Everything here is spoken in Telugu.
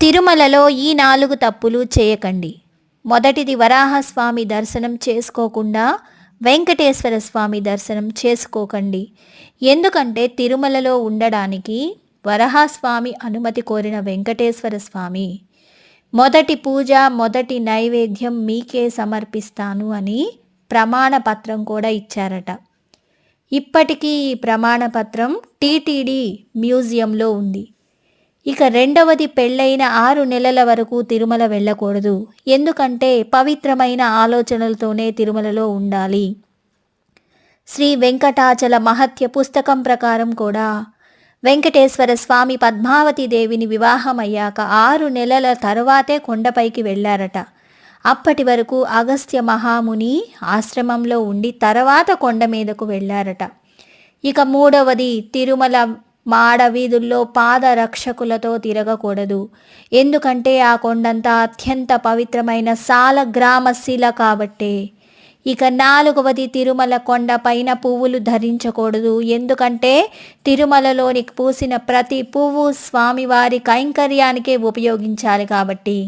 తిరుమలలో ఈ నాలుగు తప్పులు చేయకండి. మొదటిది వరాహస్వామి దర్శనం చేసుకోకుండా వెంకటేశ్వర స్వామి దర్శనం చేసుకోకండి. ఎందుకంటే తిరుమలలో ఉండడానికి వరహాస్వామి అనుమతి కోరిన వెంకటేశ్వర స్వామి మొదటి పూజ మొదటి నైవేద్యం మీకే సమర్పిస్తాను అని ప్రమాణ పత్రం కూడా ఇచ్చారట. ఇప్పటికీ ఈ ప్రమాణ పత్రం టీటీడీ మ్యూజియంలో ఉంది. ఇక రెండవది పెళ్ళైన ఆరు నెలల వరకు తిరుమల వెళ్ళకూడదు. ఎందుకంటే పవిత్రమైన ఆలోచనలతోనే తిరుమలలో ఉండాలి. శ్రీ వెంకటాచల మహత్య పుస్తకం ప్రకారం కూడా వెంకటేశ్వర స్వామి పద్మావతి దేవిని వివాహమయ్యాక ఆరు నెలల తరువాతే కొండపైకి వెళ్ళారట. అప్పటి వరకు అగస్త్య మహాముని ఆశ్రమంలో ఉండి తర్వాత కొండ మీదకు వెళ్ళారట. ఇక మూడవది తిరుమల మాడ వీధుల్లో పాదరక్షకులతో తిరగకూడదు. ఎందుకంటే ఆ కొండంతా అత్యంత పవిత్రమైన సాలగ్రామ శిల కాబట్టే. ఇక నాలుగవది తిరుమల కొండ పైన పువ్వులు ధరించకూడదు. ఎందుకంటే తిరుమలలోని పూసిన ప్రతి పువ్వు స్వామివారి కైంకర్యానికే ఉపయోగించాలి కాబట్టి.